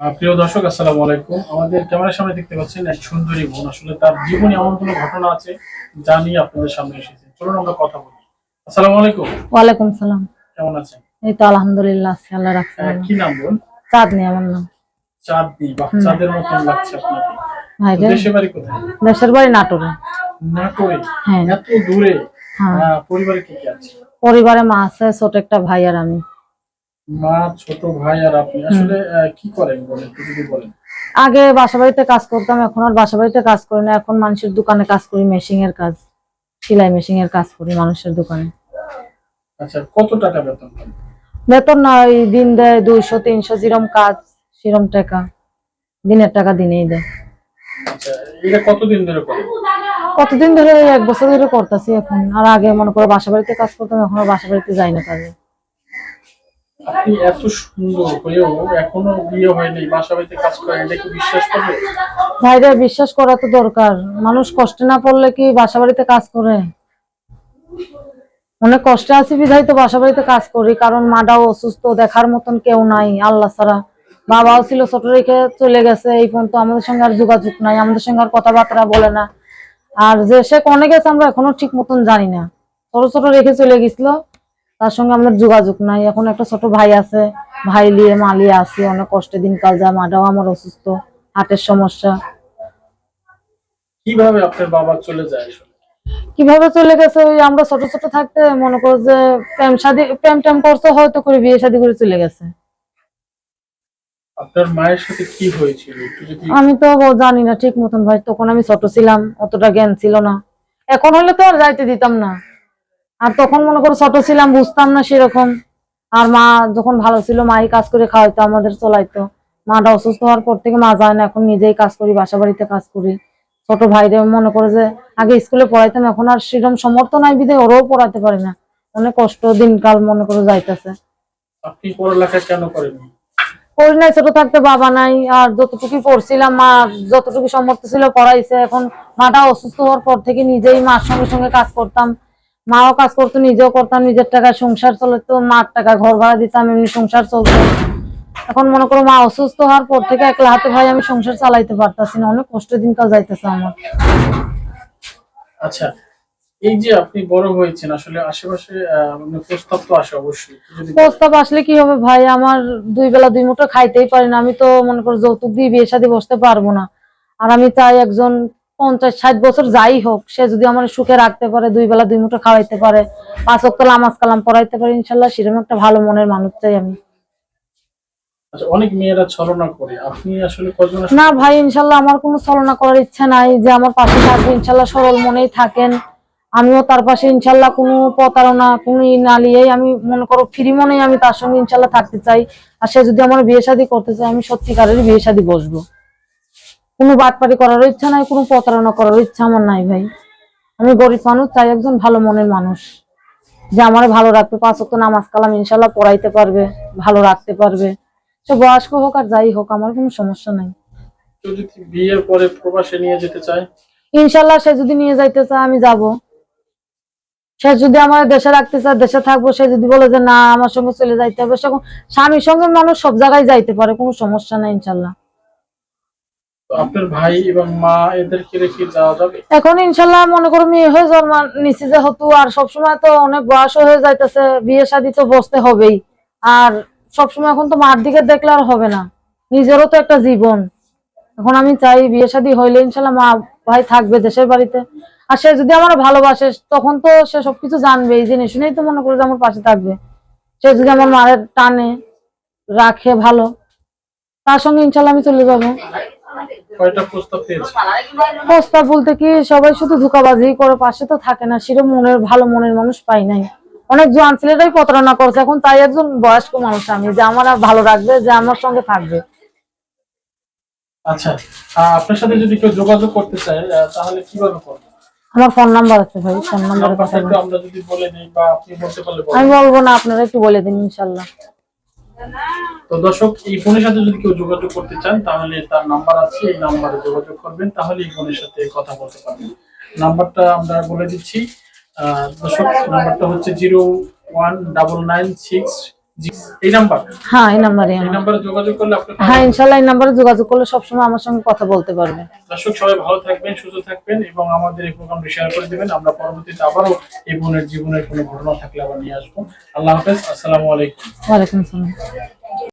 প্রিয় দর্শক আসসালামু আলাইকুম। আমাদের ক্যামেরার সামনে দেখতে পাচ্ছেন এক সুন্দরী বোন। আসলে তার জীবনে এমন কোনো ঘটনা আছে যা নিয়ে আপনাদের সামনে এসেছে। চলুন আমরা কথা বলি। আসসালামু আলাইকুম। ওয়ালাইকুম সালাম। কেমন আছেন? এই তো আলহামদুলিল্লাহ আছি আল্লাহ রাখছে। কি নাম বোন? চাঁদনি আমার নাম। চাঁদনি বা চাঁদের মতন লাগছে আপনাকে। ভাই রে বাড়ি কোথায়? দেশের বাড়ি নাটোরে। নাটোরে? হ্যাঁ। এত দূরে? হ্যাঁ। পরিবারে কি কি আছে? পরিবারে মা আছে ছোট একটা ভাই আর আমি। মা ছোট ভাই আর আপনি। আসলে কি করেন বলেন যদি বলেন। আগে বাসা বাড়িতে কাজ করতাম এখন আর বাসা বাড়িতে কাজ করি না। এখন মানুষের দোকানে কাজ করি মেশিং এর কাজ। সেলাই মেশিং এর কাজ করি মানুষের দোকানে। আচ্ছা কত টাকা বেতন বেতন না ওই দিন দেয় দুইশো তিনশো যেরম কাজ সেরম টাকা। দিনের টাকা দিনেই দেয়। আচ্ছা এটা কতদিন ধরে করেন? কতদিন ধরে এক বছর ধরে করতেছি এখন। আর আগে মনে করো বাসা বাড়িতে কাজ করতাম এখন আর বাসা বাড়িতে যাই না কাজে। আপনি এত সুন্দর হয়েও এখনও বিয়ে হয়নি বাসা বাড়িতে কাজ করেন, এটা কি বিশ্বাস করবে? ভাইরা, বিশ্বাস করা তো দরকার। মানুষ কষ্টে না পড়লে কি বাসা বাড়িতে কাজ করে? অনেক কষ্টে আছি তো বাসা বাড়িতে কাজ করি, কারণ মাটাও অসুস্থ, দেখার মতন কেউ নাই, আল্লাহ ছাড়া। বাবাও ছিল ছোট রেখে চলে গেছে, এই পর্যন্ত আমাদের সঙ্গে আর যোগাযোগ নাই, আমাদের সঙ্গে আর কথাবার্তা বলে না। আর যে সে কনে গেছে আমরা এখনও ঠিক মতন জানি না। ছোট ছোট রেখে চলে গেছিল তার সঙ্গে আমাদের যোগাযোগ নাই। এখন একটা ছোট ভাই আছে ভাই লিয়ে মা লিয়ে আসি অনেক কষ্টে দিনকাল যায় মাটাও আমার অসুস্থ হার্টের সমস্যা। কীভাবে আপনার বাবা চলে যায় কীভাবে চলে গেছে? ওই আমরা ছোট ছোট থাকতে মনে করো যে প্রেম শাদি প্রেম টেম করছে হয়তো করে বিয়ে শাদি করে চলে গেছে। আপনার মায়ের সাথে কি হয়েছিল? একটু যদি আমি তো জানি না ঠিক মতন ভাই তখন আমি ছোট ছিলাম অতটা জ্ঞান ছিল না। এখন হলে তো আর যাইতে দিতাম না। আর তখন মনে করো ছোট ছিলাম বুঝতাম না সেরকম। আর মা যখন ভালো ছিল মাই কাজ করে খাওয়াইতো আমাদের চলাইতো। মাটা অসুস্থ হওয়ার পর থেকে মা যায় না এখন নিজেই কাজ করি বাসা বাড়িতে কাজ করি। ছোট ভাইরে মনে করে যে আগে স্কুলে পড়াইতাম এখন আর সেরকম সমর্থ নাই বিধে ওরাও পড়াতে পারে না। অনেক কষ্ট দিনকাল মনে করে যাইতেছে। পড়ি নাই ছোট থাকতে বাবা নাই আর যতটুকু পড়ছিলাম মা যতটুকু সমর্থ ছিল পড়াইছে। এখন মাটা অসুস্থ হওয়ার পর থেকে নিজেই মার সঙ্গে সঙ্গে কাজ করতাম। মাও কাজ করতো নিজেও করতাম নিজের টাকায় সংসার চলতো মার টাকা ঘর ভাড়া দিতাম এমনি সংসার চলতো। এখন মনে করো মা অসুস্থ হওয়ার পর থেকে একলা হাতে ভাই আমি সংসার চালাইতে পারতাছি না অনেক কষ্ট দিনকাল যাইতেছে আমার। আচ্ছা এই যে আপনি বড় হয়েছেন আসলে আশেপাশে মানে প্রস্তাব তো আসে অবশ্যই। প্রস্তাব আসলে কি হবে ভাই আমার দুই বেলা দুই মুঠো খাইতেই পারি না আমি তো মনে করো যৌতুক দিয়ে বিয়ে শাদী বসতে পারব না। আর আমি চাই একজন পঞ্চাশ ষাট বছর যাই হোক সে যদি আমার সুখে রাখতে পারে দুই বেলা দুই মুঠো খাওয়াইতে পারে পাঁচ অক্ট নামাজ কালাম পড়াইতে পারে ইনশাল্লাহ সেরকম একটা ভালো মনের মানুষ চাই আমি। আচ্ছা অনেক মেয়েরা ছলনা করে। আপনি আসলে না ভাই ইনশাল্লাহ আমার কোনো ছলনা করার ইচ্ছা নাই যে আমার পাশে থাকবে ইনশাল্লাহ সরল মনেই থাকেন। আমিও তার পাশে ইনশাল্লাহ কোনো প্রতারণা কোনো না নিয়েই আমি মনে করো ফ্রি মনেই আমি তার সঙ্গে ইনশাল্লাহ থাকতে চাই। আর সে যদি আমার বিয়ে শাদী করতে চায় আমি সত্যিকারের বিয়ে শাদী বসবো। কোনো বাটপাটি করার ইচ্ছা নাই কোনো প্রতারণা করার ইচ্ছা আমার নাই ভাই। আমি গরিব মানুষ চাই একজন ভালো মনের মানুষ। যে আমার ভালো রাখবে পাঁচ ওয়াক্ত নামাজ কালাম ইনশাল্লাহ পড়াইতে পারবে ভালো রাখতে পারবে। সে বয়স্ক হোক আর যাই হোক আমার কোনো সমস্যা নাই। বিয়ের পরে প্রবাসে নিয়ে যেতে চায়? ইনশাল্লাহ সে যদি নিয়ে যাইতে চায় আমি যাব। সে যদি আমার দেশে রাখতে চায় দেশে থাকব সে যদি বলে যে না আমার সঙ্গে চলে যাইতে হবে সেরকম স্বামীর সঙ্গে মানুষ সব জায়গায় যাইতে পারে কোনো সমস্যা নাই ইনশাল্লাহ। এখন ইনশাল্লাহ মনে করো মেয়ে হয়ে জন্ম নিচে যেহেতু, আর সবসময় তো অনেক বয়স হয়ে যাইতেছে, বিয়ে শাদী তো বসতে হবেই। আর সবসময় এখন তো মার দিকে দেখলে আর হবে না। নিজেরও তো একটা জীবন। এখন আমি চাই বিয়ে শাদী হইলে ইনশাল্লাহ মা, ভাই থাকবে দেশের বাড়িতে। আর সে যদি আমার ভালোবাসে, তখন তো সে সবকিছু জানবে। এই জেনে শুনেই তো মনে করে যে আমার পাশে থাকবে। সে যদি আমার মায়ের টানে রাখে ভালো, তার সঙ্গে ইনশাল্লাহ আমি চলে যাব। প্রস্তাব বলতে কি সবাই শুধু ধোকাবাজি করে পাশে তো থাকে না সেরকম মনের ভালো মনের মানুষ পাই নাই। অনেক জোয়ান ছেলেরাই প্রতারণা করছে এখন তাই একজন বয়স্ক মানুষ আমি যে আমার ভালো রাখবে যে আমার সঙ্গে থাকবে। আচ্ছা আপনার সাথে যদি কেউ যোগাযোগ করতে চায় তাহলে কীভাবে করবে? আমার ফোন নাম্বার আছে ভাই ফোন নাম্বারে নাম্বারটা কথা একটু বলুন। আমরা যদি বলে দিই বা আপনি বলতে পারলে আমি বলব না আপনারা একটু বলে দিন ইনশাল্লাহ। তো দর্শক, এই ফোনের সাথে যদি কেউ যোগাযোগ করতে চান, তাহলে তার নাম্বার আছে, এই নাম্বারে যোগাযোগ করবেন, তাহলে এই ফোনের সাথে কথা বলতে পারবেন। নাম্বারটা আমরা বলে দিচ্ছি। দর্শক, নাম্বারটা হচ্ছে zero one double nine six এই নাম্বার? হ্যাঁ এই নাম্বারে এই নাম্বারে যোগাযোগ করলে আপনি হ্যাঁ এই নাম্বারে যোগাযোগ করলে সবসময় আমার সঙ্গে কথা বলতে দর্শক সবাই ভালো থাকবেন সুস্থ থাকবেন এবং আমাদের এই প্রোগ্রামটি শেয়ার করে দেবেন। আমরা পরবর্তীতে আবারও এই বোনের জীবনের কোনো ঘটনা থাকলে আবার নিয়ে আসব। আল্লাহ হাফেজ আসসালামু আলাইকুম। আসসালাম।